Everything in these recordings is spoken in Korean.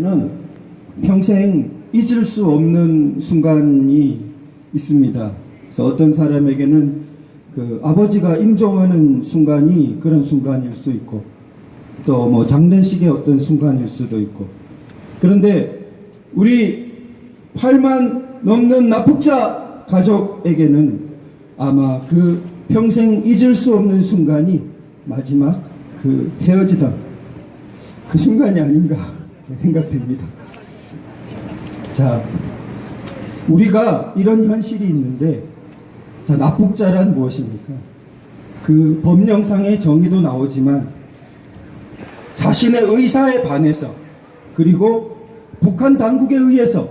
는 평생 잊을 수 없는 순간이 있습니다. 그래서 어떤 사람에게는 그 아버지가 임종하는 순간이 그런 순간일 수 있고 또 뭐 장례식의 어떤 순간일 수도 있고 그런데 우리 8만 넘는 납북자 가족에게는 아마 그 평생 잊을 수 없는 순간이 마지막 그 헤어지던 그 순간이 아닌가 생각됩니다. 자, 우리가 이런 현실이 있는데, 자, 납북자란 무엇입니까? 그 법령상의 정의도 나오지만, 자신의 의사에 반해서, 그리고 북한 당국에 의해서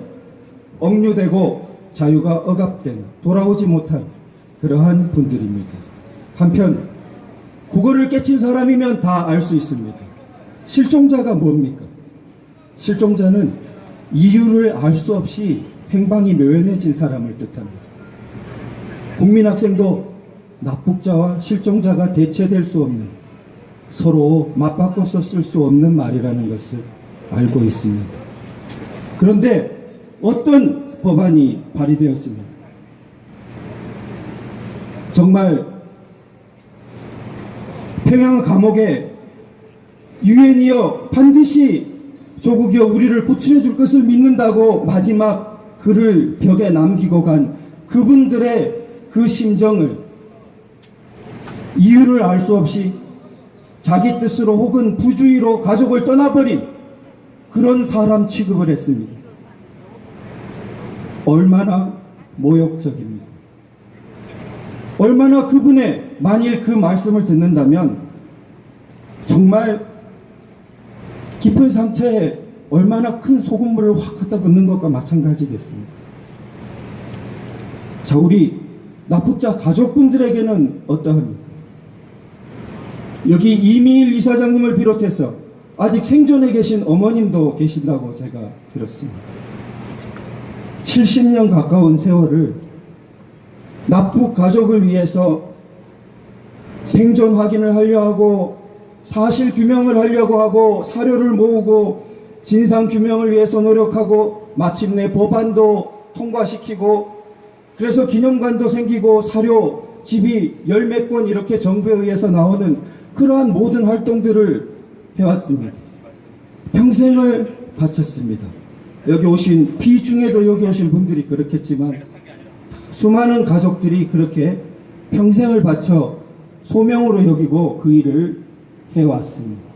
억류되고 자유가 억압된, 돌아오지 못한 그러한 분들입니다. 한편, 국어를 깨친 사람이면 다 알 수 있습니다. 실종자가 뭡니까? 실종자는 이유를 알 수 없이 행방이 묘연해진 사람을 뜻합니다. 국민학생도 납북자와 실종자가 대체될 수 없는 서로 맞바꿔서 쓸 수 없는 말이라는 것을 알고 있습니다. 그런데 어떤 법안이 발의되었습니까? 정말 평양 감옥에 유엔이여 반드시 조국이여 우리를 구출해 줄 것을 믿는다고 마지막 글을 벽에 남기고 간 그분들의 그 심정을 이유를 알 수 없이 자기 뜻으로 혹은 부주의로 가족을 떠나버린 그런 사람 취급을 했습니다. 얼마나 모욕적입니까? 얼마나 그분의 만일 그 말씀을 듣는다면 정말 깊은 상처에 얼마나 큰 소금물을 확 갖다 붓는 것과 마찬가지겠습니다. 자, 우리 납북자 가족분들에게는 어떠합니까? 여기 이미일 이사장님을 비롯해서 아직 생존해 계신 어머님도 계신다고 제가 들었습니다. 70년 가까운 세월을 납북 가족을 위해서 생존 확인을 하려 하고 사실 규명을 하려고 하고 사료를 모으고 진상 규명을 위해서 노력하고 마침내 법안도 통과시키고 그래서 기념관도 생기고 사료 집이 열몇 권 이렇게 정부에 의해서 나오는 그러한 모든 활동들을 해왔습니다. 평생을 바쳤습니다. 여기 오신 비중에도 여기 오신 분들이 그렇겠지만 수많은 가족들이 그렇게 평생을 바쳐 소명으로 여기고 그 일을 해왔습니다.